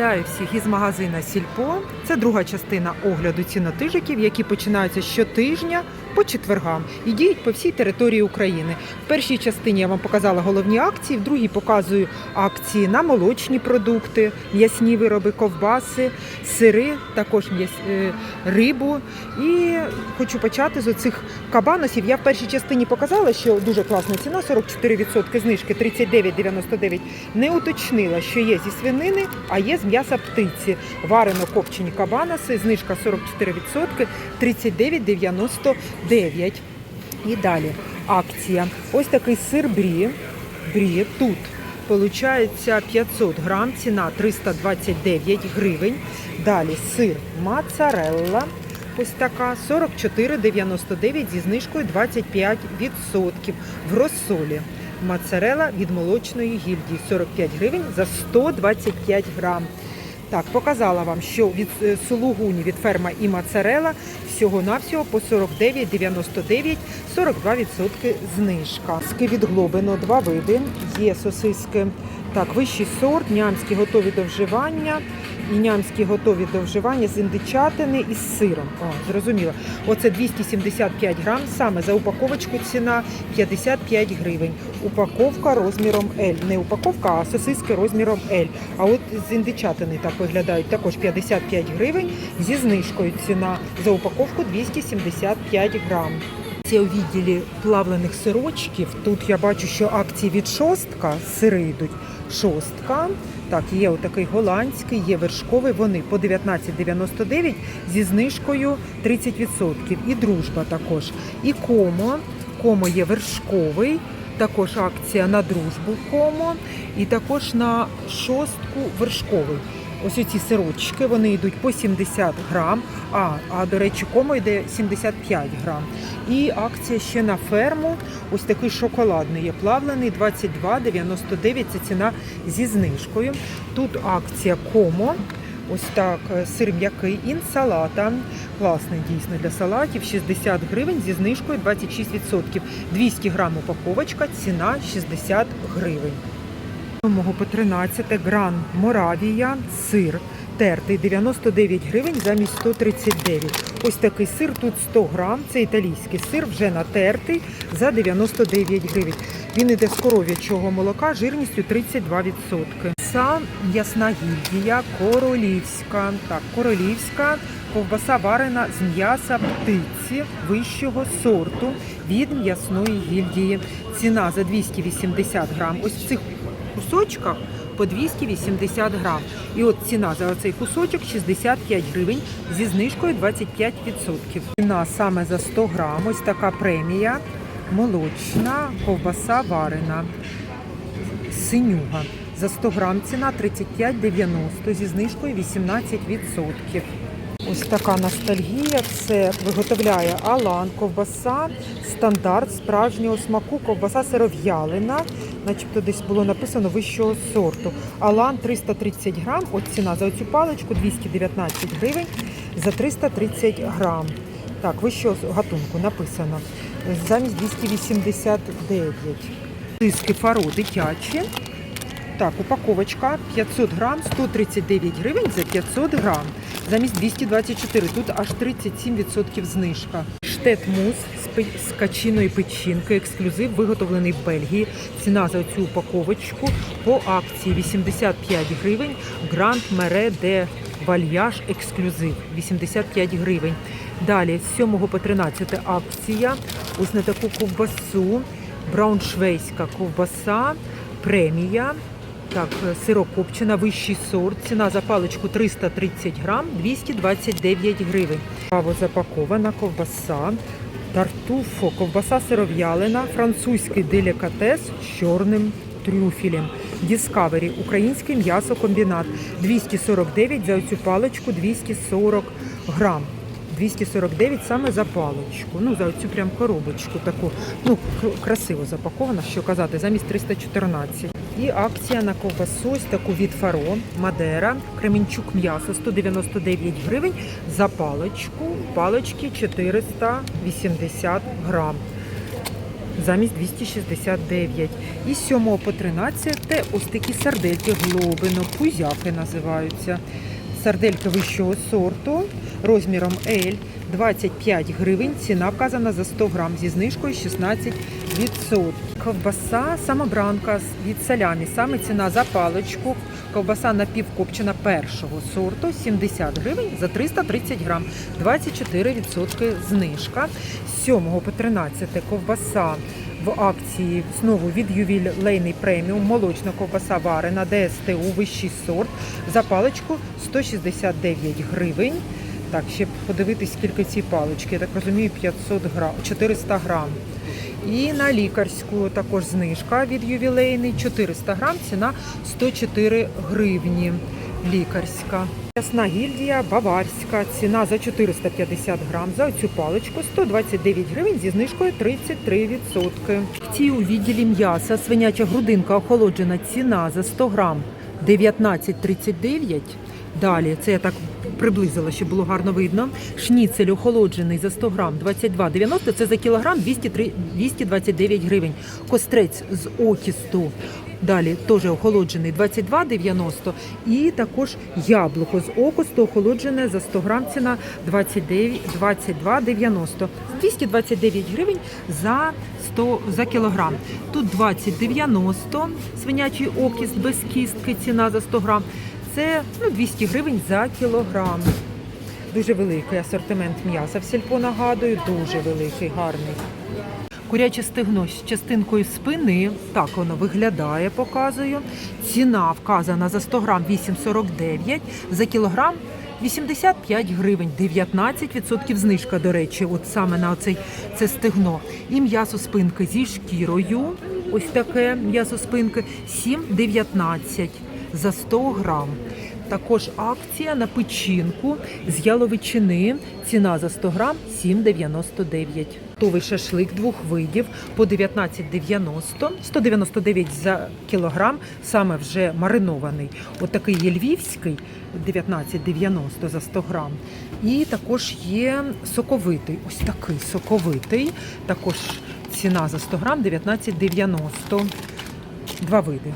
Вітаю всіх із магазина Сільпо. Це друга частина огляду цінотижиків, які починаються щотижня по четвергам і діють по всій території України. В першій частині я вам показала головні акції, в другій показую акції на молочні продукти, м'ясні вироби, ковбаси, сири, також е, рибу. І хочу почати з оцих кабаносів. Я в першій частині показала, що дуже класна ціна, 44% знижки 39,99. Не уточнила, що є зі свинини, а є з м'яса птиці. Варено копчені кабаноси, знижка 44%, 39,99. І далі акція. Ось такий сир брі. Брі тут Получається 500 грам, ціна 329 гривень. Далі сир моцарелла. Ось така 44,99 зі знижкою 25% в розсолі. Моцарела від молочної гільдії 45 гривень за 125 грам. Так, показала вам, що від е, сулугуні від ферма і моцарела всього-навсього по 49,99, 42% знижка. Ски від Глобино, два види. Є сосиски, так, вищий сорт, нямські готові до вживання нямські готові до вживання з індичатини із сиром. О, зрозуміло. Оце 275 грам, саме за упаковочку ціна 55 гривень. Упаковка розміром L. Не упаковка, а сосиски розміром L. А от з індичатини так виглядають також 55 гривень зі знижкою ціна за упаковку 275 грам. Це у відділі плавлених сирочків. Тут я бачу, що акції від шостка, сири йдуть шостка. Так, є отакий голландський, є вершковий. Вони по 19,99 зі знижкою 30%. І дружба також. І комо. Комо є вершковий. Також акція на дружбу комо. І також на шостку вершковий. Ось ці сирочки, вони йдуть по 70 грам, а, а до речі, комо йде 75 грам. І акція ще на ферму. Ось такий шоколадний є плавлений, 22,99 це ціна зі знижкою. Тут акція комо. Ось так, е, сир м'який, інсалата. Класний дійсно для салатів. 60 гривень зі знижкою 26%. 200 грам упаковочка, ціна 60 гривень. 7 по 13 гран Моравія, сир тертий 99 гривень замість 139. Ось такий сир, тут 100 грам, це італійський сир, вже натертий за 99 гривень. Він іде з коров'ячого молока жирністю 32%. Це м'ясна гільдія, королівська. Так, королівська ковбаса варена з м'яса птиці вищого сорту від м'ясної гільдії. Ціна за 280 грам. Ось в цих кусочках по 280 грам. І от ціна за оцей кусочок 65 гривень зі знижкою 25%. Ціна саме за 100 грам. Ось така премія. Молочна ковбаса варена. Синюга. За 100 грам ціна 35,90 зі знижкою 18%. Ось така ностальгія. Це виготовляє Алан, ковбаса, стандарт справжнього смаку, ковбаса сиров'ялина, начебто десь було написано вищого сорту. Алан 330 грам. От ціна за цю паличку 219 гривень за 330 грам. Так, вищого гатунку написано. Замість 289. Диски фаро дитячі. Так, упаковочка 500 грам, 139 гривень за 500 грам. Замість 224. Тут аж 37% знижка. Штет мус з качиної печінки, ексклюзив, виготовлений в Бельгії. Ціна за цю упаковочку по акції 85 гривень. Гранд Мере де Вальяж ексклюзив 85 гривень. Далі з 7 по 13 акція. Ось на таку ковбасу. Брауншвейська ковбаса, премія. Так, е, сирокопчена, вищий сорт. Ціна за паличку 330 грам, 229 гривень. Право запакована ковбаса. Тартуфо, ковбаса сиров'ялина, французький делікатес з чорним трюфелем. Діскавері, український м'ясокомбінат. 249 за цю паличку 240 грам. 249 саме за паличку. Ну, за цю прям коробочку таку. Ну, красиво запакована, що казати, замість 314. І акція на ковбасу ось таку від Фаро, Мадера, Кременчук м'ясо 199 гривень за паличку. Палички 480 грам. замість 269. І з 7 по 13 ось такі сардельки глобино, пузяки називаються. Сардельки вищого сорту розміром L 25 гривень. Ціна вказана за 100 грам зі знижкою 16%. Ковбаса самобранка від салямі. Саме ціна за паличку. Ковбаса напівкопчена першого сорту 70 гривень за 330 грам. 24% знижка. З 7 по 13 ковбаса в акції знову від ювілейний преміум, молочна ковбаса варена, ДСТУ, вищий сорт. За паличку 169 гривень. Так, ще подивитись, скільки ці палички. Я так розумію, 500 грам, 400 грам. І на лікарську також знижка від ювілейний 400 грам, ціна 104 гривні. Лікарська. Ясна гільдія баварська. Ціна за 450 грам. За цю паличку 129 гривень зі знижкою 33%. Ті у відділі м'яса свиняча грудинка охолоджена ціна за 100 грам 19,39. Далі, це я так приблизила, щоб було гарно видно. Шніцель охолоджений за 100 грам 22,90, це за кілограм 203 229 гривень. Кострець з окісту. Далі теж охолоджений 22,90 і також яблуко з окосту охолоджене за 100 грам ціна 29 22,90. 229 гривень за 100 за кілограм. Тут 20,90 свинячий окіст без кістки ціна за 100 грам. Це ну, 200 гривень за кілограм. Дуже великий асортимент м'яса в сільпо нагадую, дуже великий, гарний. Куряче стегно з частинкою спини. Так воно виглядає, показую. Ціна вказана за 100 грам 8,49, за кілограм 85 гривень, 19% знижка, до речі, от саме на оцей це стегно. І м'ясо спинки зі шкірою. Ось таке м'ясо спинки 7,19 за 100 грам. Також акція на печінку з яловичини. Ціна за 100 грам 7,99. Готовий шашлик двох видів по 19,90, 199 за кілограм, саме вже маринований. Отакий є львівський 19,90 за 100 грам. І також є соковитий, ось такий соковитий. Також ціна за 100 грам 19,90. Два види.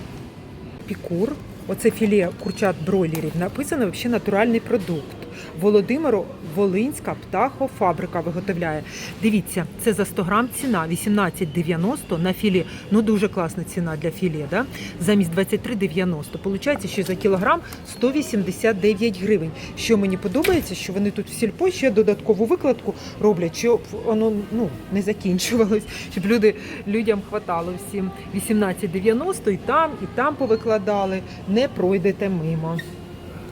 Пікур. Оце філе курчат бройлерів. Написано взагалі натуральний продукт. Володимиро Волинська птахофабрика виготовляє. Дивіться, це за 100 грам ціна 18,90 на філе. Ну дуже класна ціна для філе, да? замість 23,90. Получається, що за кілограм 189 гривень. Що мені подобається, що вони тут в сільпо ще додаткову викладку роблять, щоб воно ну не закінчувалось, щоб люди людям хватало всім 18,90 і там, і там повикладали. Не пройдете мимо.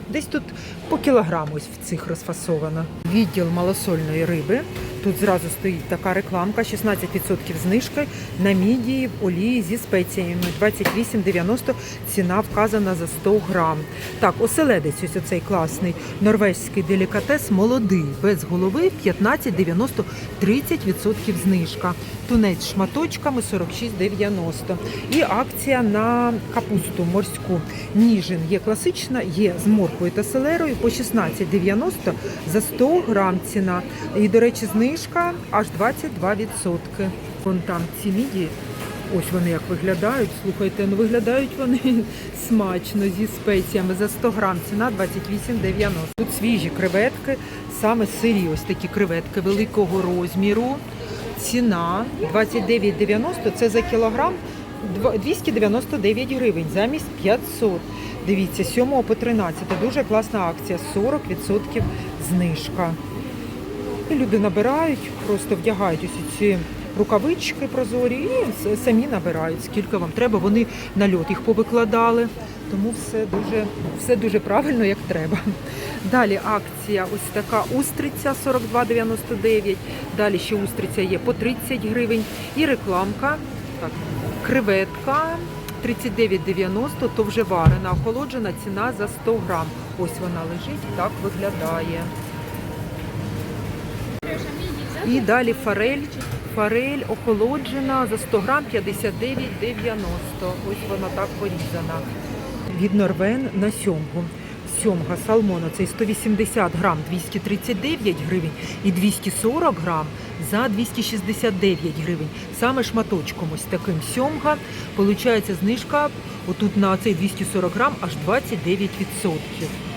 Десь тут по кілограму ось в цих розфасовано. Відділ малосольної риби. Тут зразу стоїть така рекламка, 16% знижки на мідії в олії зі спеціями. 28,90 ціна вказана за 100 грам. Так, оселедець ось оцей класний норвезький делікатес молодий, без голови 15,90 30% знижка. Тунець з шматочками 46,90. І акція на капусту морську. Ніжин є класична, є з морквою та селерою по 16,90 за 100 грам ціна. І, до речі, знижка аж 22%. Вон там ці міді, ось вони як виглядають. Слухайте, ну виглядають вони смачно зі спеціями за 100 грам. Ціна 28,90. Тут свіжі креветки, саме сирі ось такі креветки великого розміру. Ціна 29,90 це за кілограм 299 гривень замість 500. Дивіться, 7 по 13. Дуже класна акція. 40% знижка. І люди набирають, просто вдягають ось ці рукавички прозорі і самі набирають, скільки вам треба. Вони на льот їх повикладали. Тому все дуже, все дуже правильно, як треба. Далі акція ось така устриця 42,99. Далі ще устриця є по 30 гривень. І рекламка. Так, креветка 39,90, то вже варена, охолоджена ціна за 100 грам. Ось вона лежить, так виглядає. І далі форель. Форель охолоджена за 100 грам 59,90. Ось вона так порізана. Від Норвен на сьомгу. Сьомга салмона цей 180 грам 239 гривень і 240 грам за 269 гривень. Саме шматочком ось таким сьомга. Получається знижка отут на цей 240 грам аж 29%.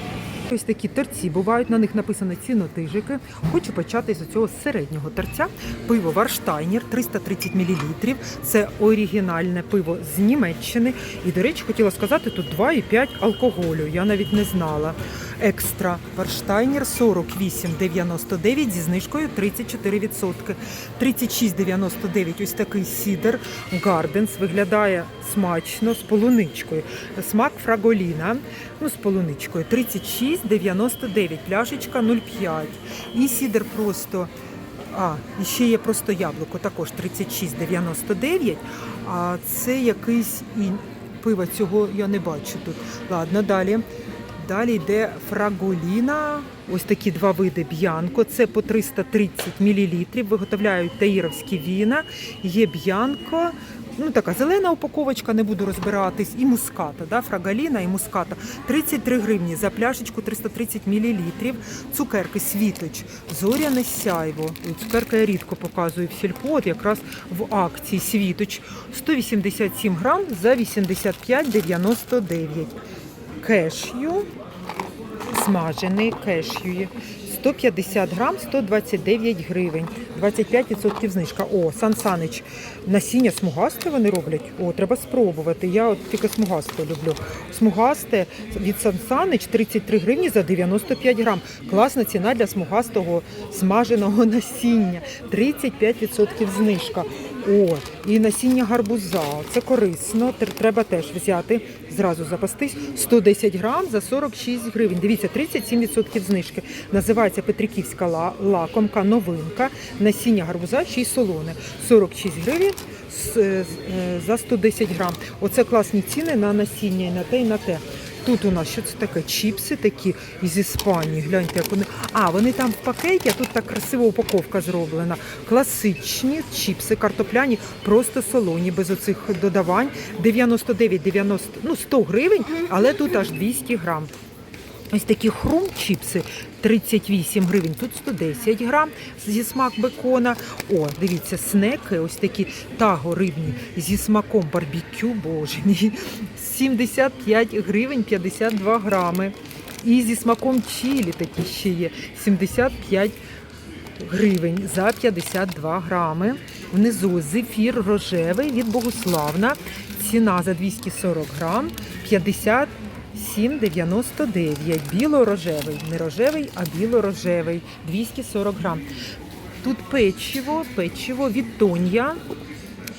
Ось такі торці бувають, на них написано цінотижики. Хочу почати з цього середнього торця. Пиво Варштайнер 330 мл. Це оригінальне пиво з Німеччини. І, до речі, хотіла сказати, тут 2,5 алкоголю. Я навіть не знала. Екстра Варштайнер 48,99 зі знижкою 34%. 36,99 ось такий сідер Гарденс. Виглядає смачно з полуничкою. Смак фраголіна. З полуничкою 36,99, пляшечка 0,5. І сідер просто. А, і ще є просто яблуко, також 36,99. А це якийсь і пиво цього я не бачу тут. Ладно, далі. Далі йде фраголіна. Ось такі два види б'янко. Це по 330 мл. Виготовляють таїровські віна. Є б'янко. Ну, така зелена упаковочка, не буду розбиратись, і муската, да, фрагаліна і муската. 33 гривні за пляшечку 330 мл. Цукерки світоч, зоряне сяйво. Цукерка я рідко показую в сільпо, от якраз в акції світоч. 187 грам за 85,99. Кешю, смажений кешю. 150 грам, 129 гривень, 25% знижка. О, Сан Санич, насіння смугасте вони роблять. О, треба спробувати. Я от тільки смугасте люблю. Смугасте від Сан Санич 33 гривні за 95 грам. Класна ціна для смугастого смаженого насіння. 35% знижка. О, і насіння гарбуза. Це корисно. Тр- Треба теж взяти, зразу запастись. 110 грам за 46 гривень. Дивіться, 37% знижки. Називається Петриківська ла- лакомка, новинка. Насіння гарбуза ще й солоне. 46 гривень з- е, за 110 грам. Оце класні ціни на насіння і на те, і на те. Тут у нас що це таке? Чіпси такі із Іспанії. Гляньте, як вони. А, вони там в пакеті, а тут так красива упаковка зроблена. Класичні чіпси, картопляні, просто солоні, без оцих додавань. 99, 90, ну 100 гривень, але тут аж 200 грам. Ось такі хрум чіпси 38 гривень, тут 110 грам зі смак бекона. О, дивіться, снеки, ось такі таго рибні зі смаком барбекю, боже мій, 75 гривень 52 грами. І зі смаком чилі такі ще є 75 гривень за 52 грами. Внизу зефір рожевий від Богуславна. Ціна за 240 грам 57,99. Біло-рожевий. Не рожевий, а біло-рожевий. 240 грам. Тут печиво, печиво від Тонья.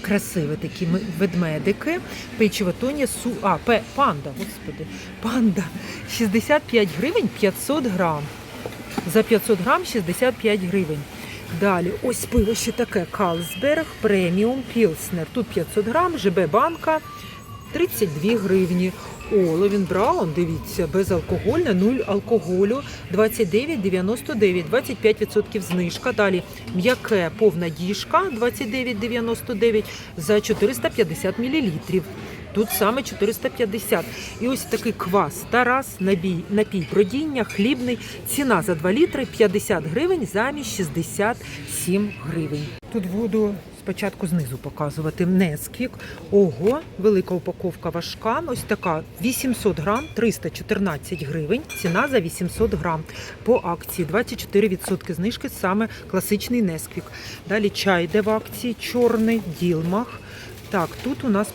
Красиві такі ведмедики. Печиво Тонья, су... а, пе... панда, господи, панда. 65 гривень 500 грам. За 500 грам 65 гривень. Далі, ось пиво ще таке Калсберг преміум Пілснер. Тут 500 грам, ЖБ банка 32 гривні. О, Левін Браун, дивіться, безалкогольне, 0 алкоголю, 29,99, 25% знижка. Далі м'яке повна діжка 29,99 за 450 мл. Тут саме 450. І ось такий квас Тарас, набій, напій бродіння, хлібний. Ціна за 2 літри 50 гривень замість 67 гривень. Тут буду спочатку знизу показувати Несквік. Ого, велика упаковка важка. Ось така 800 грам, 314 гривень. Ціна за 800 грам. По акції 24% знижки, саме класичний Несквік. Далі чай, де в акції чорний, ділмах. Так, тут у нас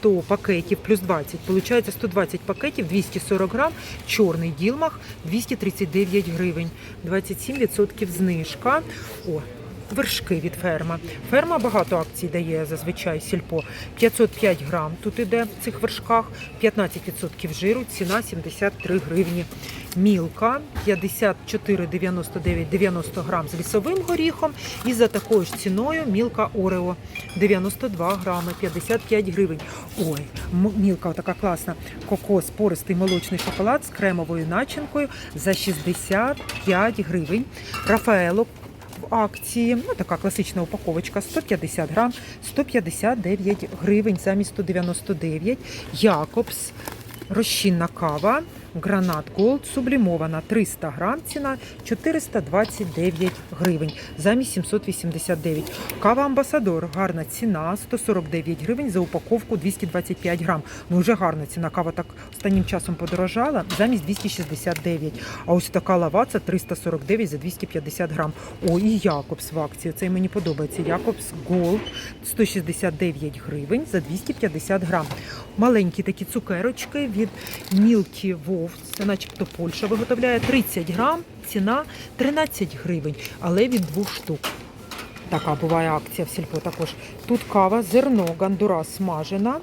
100 пакетів плюс 20. Получається 120 пакетів, 240 грам, чорний ділмах 239 гривень, 27% знижка. О, вершки від ферма. Ферма багато акцій дає зазвичай сільпо. 505 грам тут іде в цих вершках, 15% жиру, ціна 73 гривні. Мілка 54,99 90 грам з лісовим горіхом. І за такою ж ціною мілка Орео 92 грами, 55 гривень. Ой, мілка така класна. Кокос, пористий молочний шоколад з кремовою начинкою за 65 гривень. Рафаело в акції. Ну, така класична упаковочка 150 грам, 159 гривень замість 199. Якобс. Розчинна кава Гранат Голд сублімована 300 грам, ціна 429 гривень замість 789. Кава Амбасадор, гарна ціна 149 гривень за упаковку 225 грам. Ну вже гарна ціна. Кава так останнім часом подорожала замість 269. А ось така лаваца 349 за 250 грам. О, і Якобс в акції. Це мені подобається. Якобс Голд 169 гривень за 250 грам. Маленькі такі цукерочки від Мілкі Вовс, це начебто Польща виготовляє 30 грам, ціна 13 гривень, але від двох штук. Така буває акція в сільпо також. Тут кава, зерно, гандурас смажена.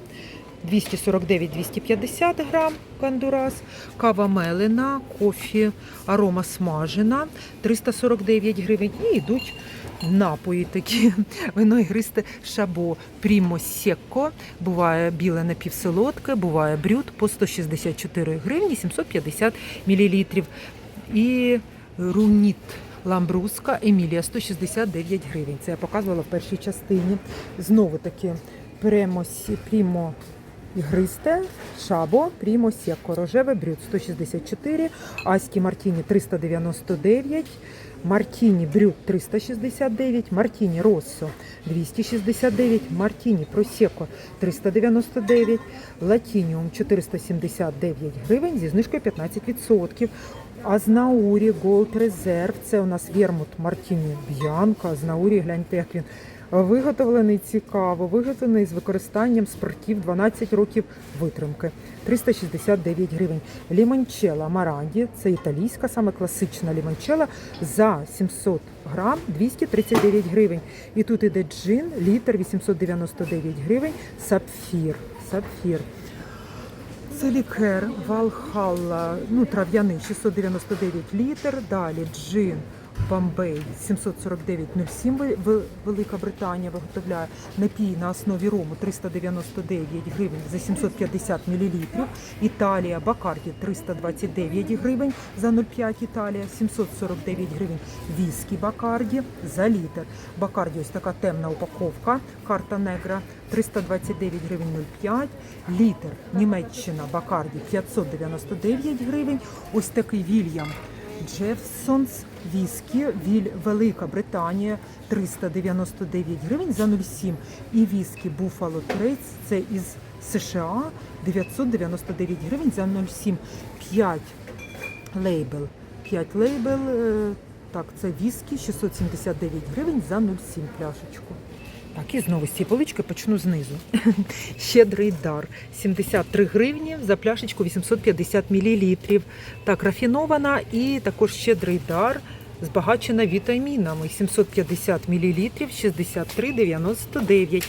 249-250 грам гандурас, кава мелена, кофі, арома смажена, 349 гривень. І йдуть напої такі. Вино ігристе шабо Прімо Секко. Буває біле напівсолодке, буває брют по 164 гривні 750 мл. І руніт Ламбруска Емілія 169 гривень. Це я показувала в першій частині. Знову таки прямо, прямо ігристе, шабо, прімо секко, рожеве брют 164, Асті Мартіні 399, Мартіні брют 369, Мартіні Россо 269, Мартіні Просеко 399, Латініум 479 гривень зі знижкою 15%. Азнаурі Голд Резерв. Це у нас Вермут Мартіні Б'янка. Азнаурі, гляньте, як він виготовлений цікаво, виготовлений з використанням спиртів 12 років витримки. 369 гривень. Лімончела Маранді, це італійська, саме класична лімончела за 700 грам 239 гривень. І тут іде джин, літр 899 гривень, сапфір. Сапфір. Це лікер Валхалла, ну трав'яний 699 літр. Далі джин Бомбей 749,07 Ви- Ви- Велика Британія виготовляє напій на основі рому 399 гривень за 750 мл. Італія Бакарді 329 гривень за 0,5 Італія, 749 гривень. Віскі Бакарді за літр. Бакарді ось така темна упаковка, карта негра 329 гривень 0,5. Літр Німеччина Бакарді 599 гривень. Ось такий Вільям Джефсонс віскі Віль Велика Британія 399 гривень за 0,7. І віскі Буфало Trace, це із США 999 гривень за 0,7. 5 лейбл. 5 лейбл. е, Так, це віскі 679 гривень за 0,7 пляшечку. Так, і знову з цієї полички почну знизу. Щедрий дар. 73 гривні за пляшечку 850 мл. Так, рафінована і також щедрий дар. Збагачена вітамінами 750 мл 63,99.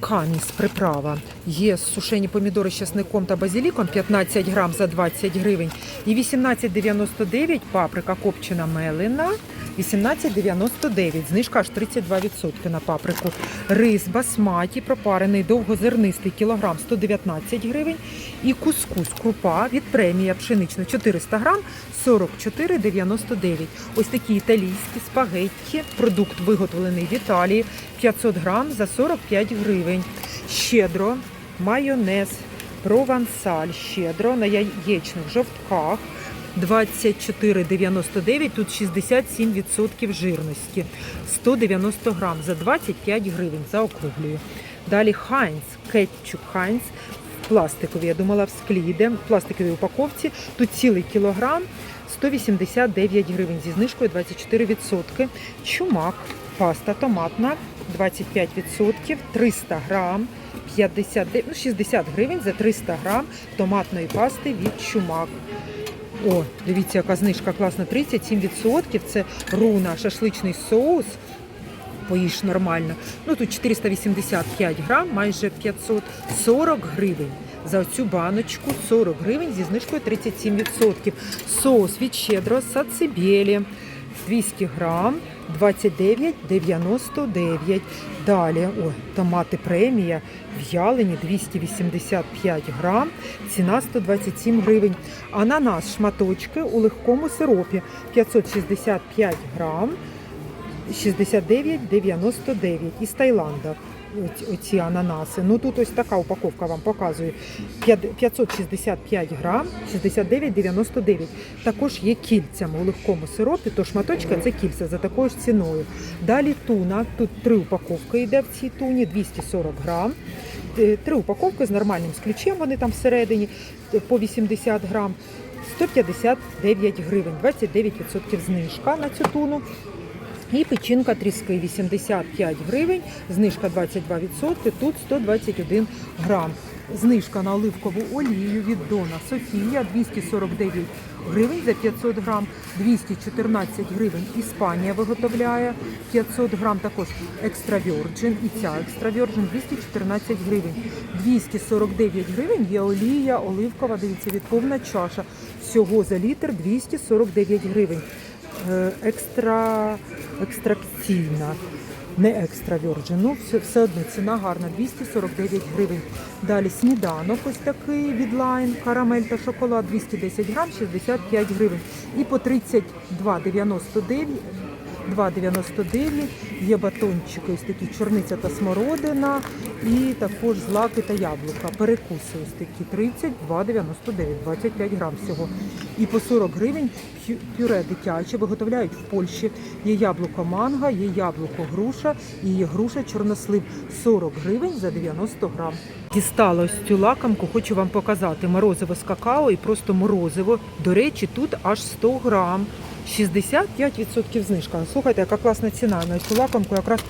Каміс приправа. Є сушені помідори з часником та базиліком 15 грам за 20 гривень. І 18,99 паприка копчена мелена. 18,99. Знижка аж 32% на паприку. Рис басматі пропарений довгозернистий кілограм 119 гривень. І кускус крупа від премія пшенична 400 грам 44,99. Ось такі італійські спагетті. Продукт виготовлений в Італії 500 грам за 45 гривень. Щедро майонез провансаль щедро на яєчних жовтках. 24,99, тут 67% жирності, 190 грам за 25 гривень, заокруглюю. Далі Хайнц, кетчуп Хайнц в пластиковій, я думала в склі йде, в пластиковій упаковці, тут цілий кілограм, 189 гривень зі знижкою 24%. Чумак, паста томатна, 25%, 300 грам, 59, ну 60 гривень за 300 грам томатної пасти від чумак. О, дивіться, яка знижка класна, 37%. Це руна, шашличний соус. Поїж нормально. Ну тут 485 грам, майже 540 гривень. За цю баночку 40 гривень зі знижкою 37%. Соус від щедро сацибелі 200 грам, 29,99. Далі, о, томати премія, в'ялені 285 грам, ціна 127 гривень. Ананас шматочки у легкому сиропі 565 грам, 69,99 із Таїланда. Оці- ананаси. Ну тут ось така упаковка вам показує. 565 грам, 69,99. Також є кільцями у легкому сиропі, то шматочка це кільця за такою ж ціною. Далі туна. Тут три упаковки йде в цій туні, 240 грам. Е, Три упаковки з нормальним сключем, вони там всередині е, по 80 грам. 159 гривень, 29% знижка на цю туну. І печінка тріски 85 гривень, знижка 22%, тут 121 грам. Знижка на оливкову олію від Дона Софія 249 гривень за 500 грам, 214 гривень Іспанія виготовляє 500 грам також екстра і ця екстра Virgin 214 гривень. 249 гривень є олія оливкова, дивіться, від повна чаша. Всього за літр 249 гривень. Е, екстра екстракційна, не екстра вірджин. Ну, все, все одно ціна гарна, 249 гривень. Далі сніданок ось такий від Line, карамель та шоколад 210 грам, 65 гривень. І по 32,99 2,99 є батончики, ось такі чорниця та смородина, і також злаки та яблука. Перекуси ось такі 32,99, 25 грам всього. І по 40 гривень п'ю- пюре дитяче виготовляють в Польщі. Є яблуко манго, є яблуко груша і є груша чорнослив 40 гривень за 90 грам. Дістала ось цю лакомку, хочу вам показати морозиво з какао і просто морозиво. До речі, тут аж 100 грам. 65% знижка. Слухайте, яка класна ціна. На цю лакомку якраз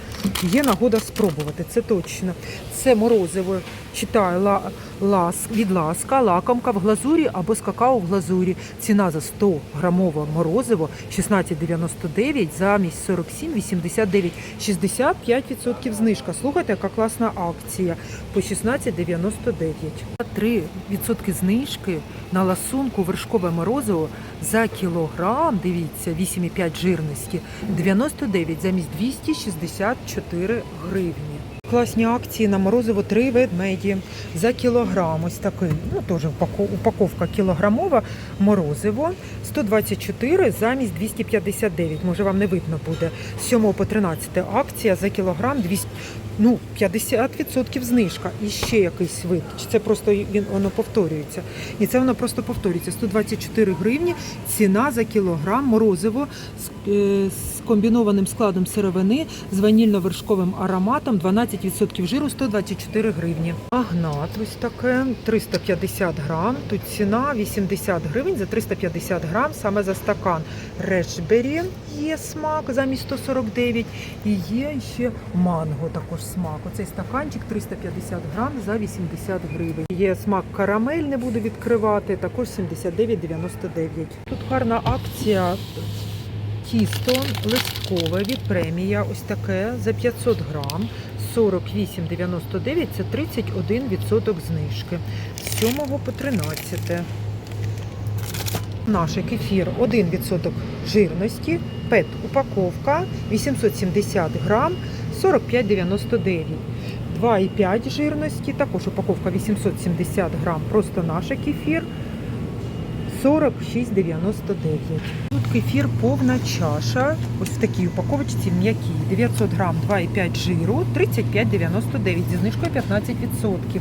є нагода спробувати. Це точно. Це морозиво. Читаю ла, лас, від ласка, лакомка в глазурі або з какао в глазурі. Ціна за 100 грамове морозиво 16,99 замість 47,89. 65% знижка. Слухайте, яка класна акція по 16,99. 3% знижки на ласунку вершкове морозиво за кілограм, дивіться, 8,5 жирності, 99 замість 264 гривні. Класні акції на морозиво 3 ведмеді за кілограм. Ось такий, ну теж упаковка кілограмова морозиво 124 замість 259. Може вам не видно буде. З 7 по 13 акція за кілограм 200, ну 50% знижка. І ще якийсь вид. Чи це просто він воно повторюється? І це воно просто повторюється. 124 гривні. Ціна за кілограм морозиво з, е, з комбінованим складом сировини з ванільно-вершковим ароматом 12% жиру 124 гривні. Агнат ось таке 350 грам. Тут ціна 80 гривень за 350 грам саме за стакан. Решбері є смак замість 149 і є ще манго також смак. Оцей стаканчик 350 грам за 80 гривень. Є смак карамель, не буду відкривати, також 79,99. Тут гарна акція Тісто листкове від премія, ось таке за 500 грам, 48,99 це 31% знижки. З 7 по 13. Наш кефір 1% жирності, пет упаковка 870 грам, 45,99. 2,5 жирності, також упаковка 870 грам, просто наш кефір 46,99. Тут кефір повна чаша. Ось в такій упаковочці м'який. 900 грам 2,5 жиру, 35,99 зі знижкою 15%.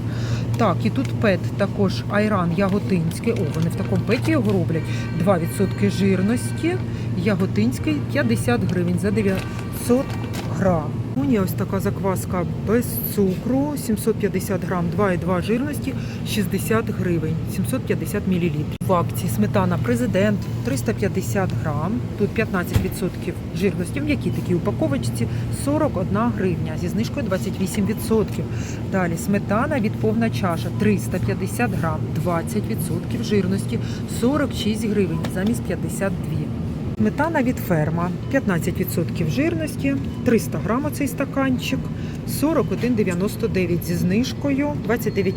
Так, і тут пет також айран яготинський. О, вони в такому петі його роблять. 2% жирності. Яготинський 50 гривень за 900 грам. Уні ось така закваска без цукру, 750 грам, 2,2 жирності, 60 гривень, 750 мл. В акції сметана президент 350 грам, тут 15% жирності, в м'якій такій упаковочці 41 гривня, зі знижкою 28%. Далі сметана від повна чаша 350 грам, 20% жирності, 46 гривень замість 52. Сметана від ферма 15% жирності, 300 грам оцей стаканчик, 41,99 зі знижкою 29%.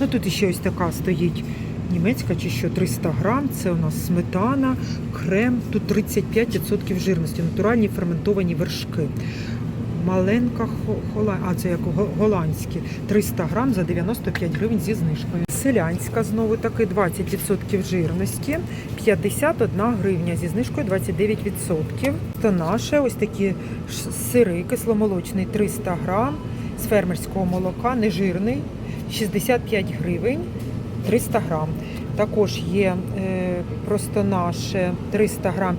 Ну тут ще ось така стоїть німецька чи що 300 грам. Це у нас сметана, крем, тут 35% жирності, натуральні ферментовані вершки. Маленька хо- хола... а це як голландські 300 грам за 95 гривень зі знижкою. Селянська знову таки 20% жирності, 51 гривня зі знижкою 29%. То наше ось такі сири кисломолочний 300 грам, з фермерського молока, нежирний, 65 гривень 300 грам. Також є е, просто наше 300 грам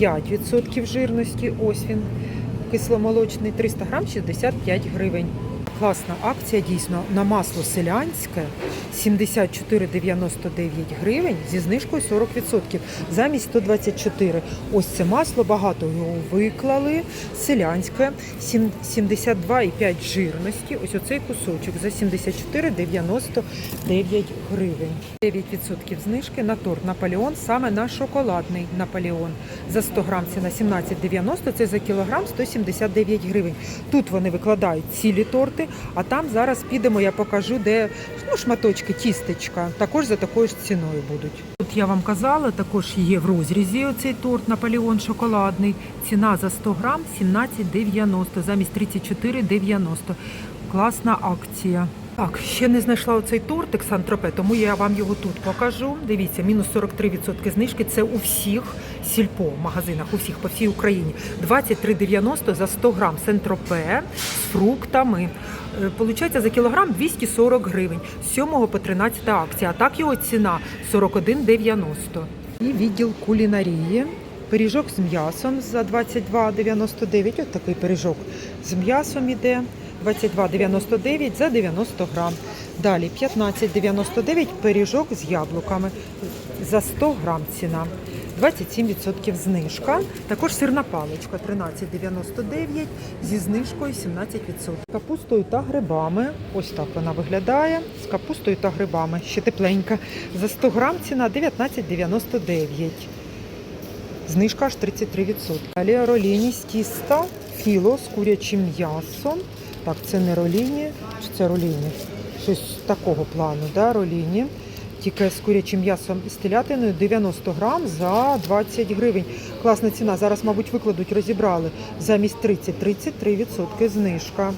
5% жирності. Ось він кисломолочний, 300 грам 65 гривень. Класна акція дійсно на масло селянське 74,99 гривень зі знижкою 40%. Замість 124. Ось це масло, багато його виклали. Селянське 72,5 жирності. Ось оцей кусочок за 74,99 гривень. 9% знижки на торт Наполеон, саме на шоколадний Наполеон. За 100 грам ціна 17,90, це за кілограм 179 гривень. Тут вони викладають цілі торти, а там зараз підемо, я покажу, де ну, шматочки, тістечка, також за такою ж ціною будуть. Тут я вам казала, також є в розрізі оцей торт Наполеон шоколадний. Ціна за 100 грам 17,90, замість 34,90. Класна акція. Так, ще не знайшла оцей тортик Сан-Тропе, тому я вам його тут покажу. Дивіться, мінус 43% знижки. Це у всіх сільпо магазинах, у всіх по всій Україні. 23,90 за 100 грам Сен-Тропе з фруктами. Е, Получається за кілограм 240 гривень. З 7 по 13 акція. А так його ціна 41,90. І відділ кулінарії. Пиріжок з м'ясом за 22,99. Ось такий пиріжок з м'ясом іде. 22,99 за 90 грам. Далі 15,99 пиріжок з яблуками за 100 грам ціна. 27% знижка. Також сирна паличка 13,99 зі знижкою 17%. Капустою та грибами. Ось так вона виглядає. З капустою та грибами. Ще тепленька. За 100 грам ціна 19,99. Знижка аж 33%. Далі роліні з тіста, філо з курячим м'ясом. Так, це не роліні, це роліні? Щось такого плану, да, роліні. Тільки з курячим м'ясом і з телятиною 90 грам за 20 гривень. Класна ціна. Зараз, мабуть, викладуть, розібрали. Замість 30 33% знижка.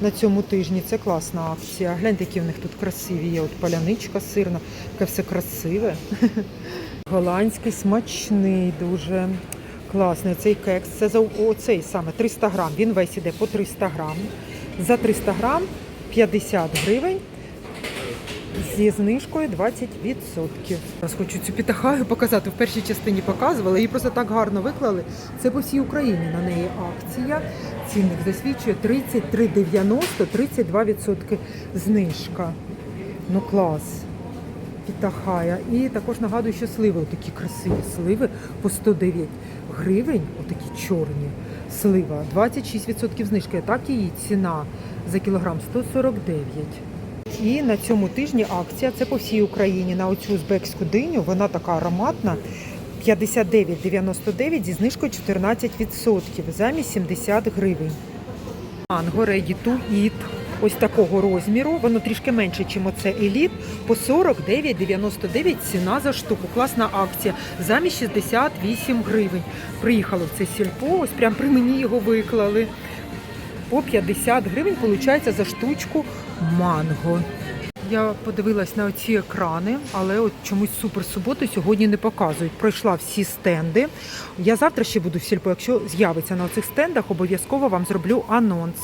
На цьому тижні це класна акція. Гляньте, які в них тут красиві є. От паляничка сирна, таке все красиве. Голландський смачний дуже класний. Цей кекс. Це за оцей саме 300 грам. Він весь іде по 300 грам. За 300 грам 50 гривень. Зі знижкою 20%. Зараз хочу цю підахаю показати. В першій частині показували, її просто так гарно виклали. Це по всій Україні на неї акція. Цінник засвідчує 33,90, 32% знижка. Ну клас. Підахая. І також нагадую, що сливи, такі красиві сливи по 109 гривень, отакі чорні. Слива, 26% знижки. Так її ціна за кілограм 149. І на цьому тижні акція це по всій Україні. На оцю узбекську диню вона така ароматна. 59,99 зі знижкою 14%, замість 70 гривень. Манго Ready to Eat. Ось такого розміру, воно трішки менше, ніж оце еліт. По 49,99 ціна за штуку. Класна акція. Замість 68 гривень. Приїхали в це сільпо, ось прямо при мені його виклали. По 50 гривень виходить за штучку манго. Я подивилась на ці екрани, але от чомусь супер суботу сьогодні не показують. Пройшла всі стенди. Я завтра ще буду в сільпо. Якщо з'явиться на цих стендах, обов'язково вам зроблю анонс.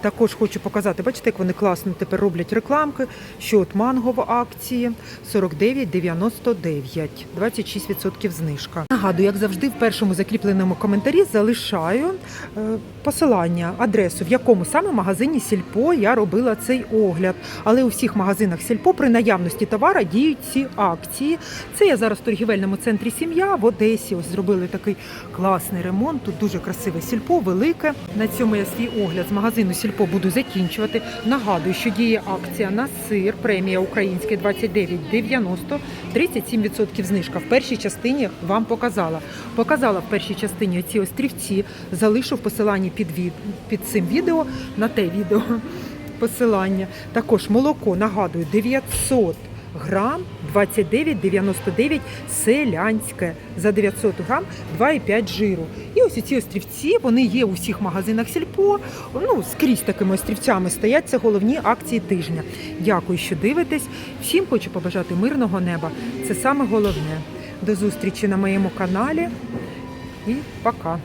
Також хочу показати, бачите, як вони класно тепер роблять рекламки. Що от манго в акції 49,99, 26% знижка. Нагадую, як завжди, в першому закріпленому коментарі залишаю е, посилання, адресу, в якому саме магазині Сільпо я робила цей огляд. Але у всіх магазинах Сільпо при наявності товара діють ці акції. Це я зараз в торгівельному центрі Сім'я в Одесі. Ось зробили такий класний ремонт. Тут дуже красиве сільпо, велике. На цьому я свій огляд з магазину Сільпо буду закінчувати. Нагадую, що діє акція на сир, премія український 29,90, 37% знижка. В першій частині вам показала. Показала в першій частині ці острівці. Залишу в посиланні під, від... під цим відео на те відео посилання. Також молоко, нагадую, 900 грам 29,99 селянське. За 900 грам 2,5 жиру. І ось ці острівці, вони є у всіх магазинах сільпо. Ну, скрізь такими острівцями стоять. Це головні акції тижня. Дякую, що дивитесь. Всім хочу побажати мирного неба. Це саме головне. До зустрічі на моєму каналі і пока.